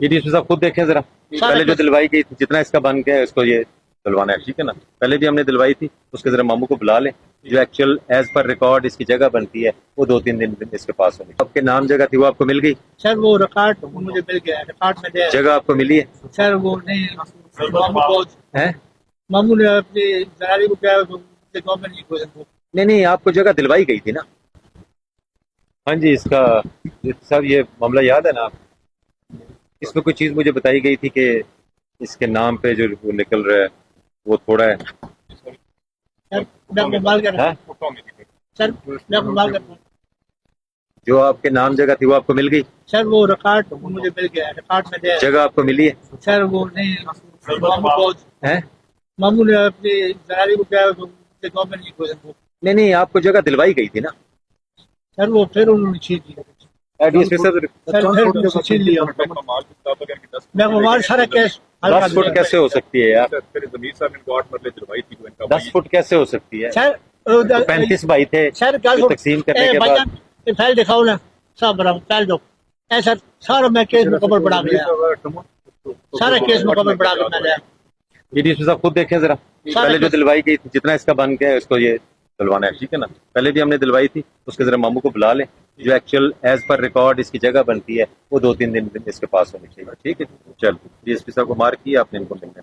ये डीएसपी साहब खुद देखें जरा। पहले जो दिलवाई गई थी जितना इसका बन गया है उसको ये दिलवाना है ठीक है ना? पहले भी हमने दिलवाई थी उसके जरा मामू को बुला लें। जो एक्चुअल एज पर रिकॉर्ड इसकी जगह बनती है वो दो तीन दिन इसके पास होनी आपके नाम जगह थी वो आपको मिल गई? सर वो रिकॉर्ड मुझे मिल गया रिकॉर्ड में दे जगह आपको मिली है? सर वो नहीं मामू को हैं? मामू ने अपनी को क्या गवर्नमेंट नहीं नहीं नहीं आपको जगह दिलवाई गई थी ना? हाँ जी इसका साहब ये मामला याद है ना आप? इसमें कोई चीज़ मुझे बताई गई थी कि इसके नाम पे जो वो निकल रहा है वो थोड़ा है? सर हाँ? जो आपके नाम जगह थी वो आपको मिल गई? सर वो रिकॉर्ड मुझे मिल गया रिकॉर्ड में दे जगह आपको मिली है? सर वो नहीं मामू हैं? ने अपनी जनारी को क्या गवर्नमेंट नहीं नहीं नहीं आपको जगह दिलवाई गई थी ना? सर वो फिर उन्होंने छीन साहब सर कैश दस फुट कैसे हो सकती है यार? दस फुट कैसे हो सकती है? सर पैंतीस भाई थे। सर तकसीम करने के बाद दिखाओ ना। सब बराबर दो। ए सर सारा मैं केस मुकम्मल बढ़ा गया सारा केस मुकम्मल बढ़ा के मैं लिया डीएसपी साहब खुद देखें जरा। पहले जो दिलवाई गई थी जितना इसका बन गया है उसको ये दिलवाना है ठीक है ना? पहले भी हमने दिलवाई थी उसके जरा मामू को बुला लें। जो एक्चुअल एज पर रिकॉर्ड इसकी जगह बनती है, वो दो तीन दिन इसके पास होनी चाहिए। ठीक है? चल डीएसपी साहब को मार किया, आपने इनको मिलना